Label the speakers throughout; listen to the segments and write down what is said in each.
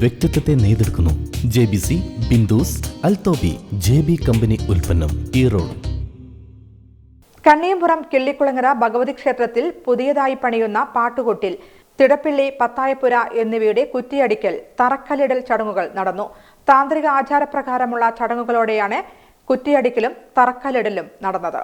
Speaker 1: വ്യക്തിത്വത്തെ നെയ്തെടുക്കുന്നു. J B C Bindus അൽത്തോബി ജെ ബി കമ്പനി ഉൽപ്പന്നം ഈറോഡ്.
Speaker 2: കണ്ണിയമ്പുറം കിള്ളിക്കുളങ്ങര ഭഗവതി ക്ഷേത്രത്തിൽ പുതിയതായി പണിയുന്ന പാട്ടുകൊട്ടിൽ തിടപ്പിള്ളി പത്തായപ്പുര എന്നിവയുടെ കുറ്റിയടിക്കൽ തറക്കല്ലിടൽ ചടങ്ങുകൾ നടന്നു. താന്ത്രിക ആചാരപ്രകാരമുള്ള ചടങ്ങുകളോടെയാണ് കുറ്റിയടിക്കലും തറക്കല്ലിടലും നടന്നത്.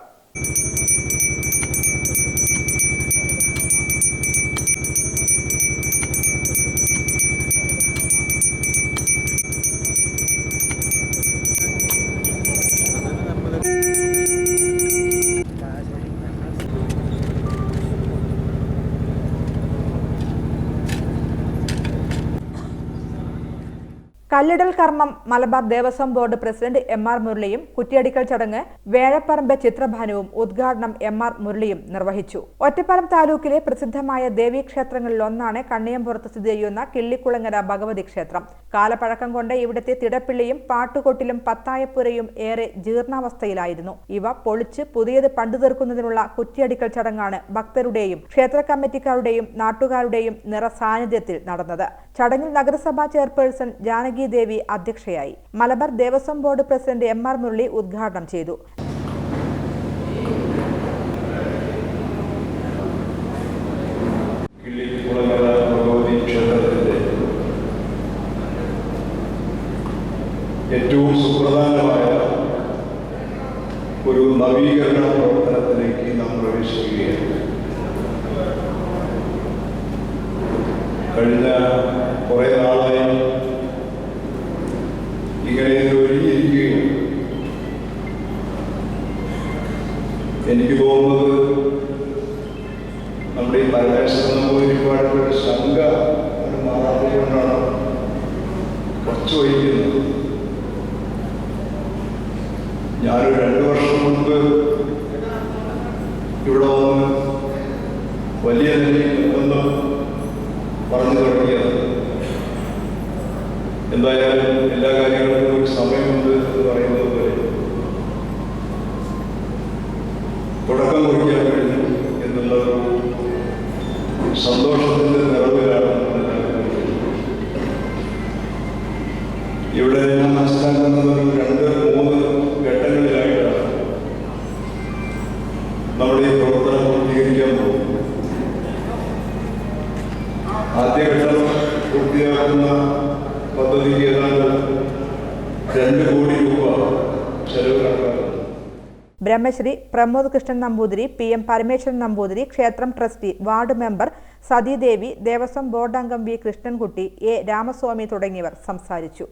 Speaker 2: കല്ലിടൽ കർമ്മം Malabar Devaswom board president M R മുരളിയും കുറ്റിയടിക്കൽ ചടങ്ങ് വേഴപ്പറമ്പ് ചിത്രഭാനുവും ഉദ്ഘാടനം എം ആർ മുരളിയും നിർവഹിച്ചു. ഒറ്റപ്പാലം താലൂക്കിലെ പ്രസിദ്ധമായ ദേവീക്ഷേത്രങ്ങളിൽ ഒന്നാണ് കണ്ണിയമ്പുറത്ത് സ്ഥിതി ചെയ്യുന്ന കിള്ളിക്കുളങ്ങര ഭഗവതി ക്ഷേത്രം. കാലപ്പഴക്കം കൊണ്ട് ഇവിടുത്തെ തിടപ്പിള്ളിയും പാട്ടുകൊട്ടിലും പത്തായപ്പുരയും ഏറെ ജീർണാവസ്ഥയിലായിരുന്നു. ഇവ പൊളിച്ച് പുതിയത് പണ്ടു തീർക്കുന്നതിനുള്ള കുറ്റിയടിക്കൽ ചടങ്ങാണ് ഭക്തരുടെയും ക്ഷേത്ര കമ്മിറ്റിക്കാരുടെയും നാട്ടുകാരുടെയും നിറസാന്നിധ്യത്തിൽ നടന്നത്. ചടങ്ങിൽ നഗരസഭാ ചെയർപേഴ്സൺ ജാനകി ദേവി അധ്യക്ഷയായി. Malabar Devaswom board president M R Murali ഉദ്ഘാടനം ചെയ്തു.
Speaker 3: ഏറ്റവും സുപ്രധാനമായ ഒരു നവീകരണ പ്രവർത്തനത്തിലേക്ക് നാം പ്രവേശിക്കുകയാണ്. കഴിഞ്ഞ കുറേ നാളായി ഇങ്ങനെ ഇതിന് ഒരുങ്ങിയിരിക്കുകയാണ് എനിക്ക് തോന്നുന്നത് നമ്മുടെ ഈ പരമേശ്വരൻ ഒരുപാട് ഒരു ശങ്ക ഒരു മാറാത്തത് കൊണ്ടാണ് കുറച്ച് വഹിക്കുന്നത് ഞാനൊരു രണ്ട് വർഷം മുൻപ് ഇവിടെ വന്ന് വലിയ നിലയിൽ ഒന്ന് പറഞ്ഞു തുടങ്ങിയത് എന്തായാലും എല്ലാ കാര്യങ്ങൾക്കും ഒരു സമയമുണ്ട് എന്ന് പറയുന്നത് പോലെ. തുടക്കം കുറിക്കാൻ കഴിഞ്ഞു എന്നുള്ള ഒരു സന്തോഷത്തിന്റെ നിറവിലാണ് പദ്ധതിക്ക് ഏതാണ്ട് രണ്ട് കോടി രൂപ ചെലവ്
Speaker 2: ബ്രഹ്മശ്രീ പ്രമോദ് കൃഷ്ണൻ നമ്പൂതിരി പി എം പരമേശ്വരൻ നമ്പൂതിരി ക്ഷേത്രം trustee ward member Sathidevi Devaswom board അംഗം വി കൃഷ്ണൻകുട്ടി എ രാമസ്വാമി തുടങ്ങിയവർ സംസാരിച്ചു.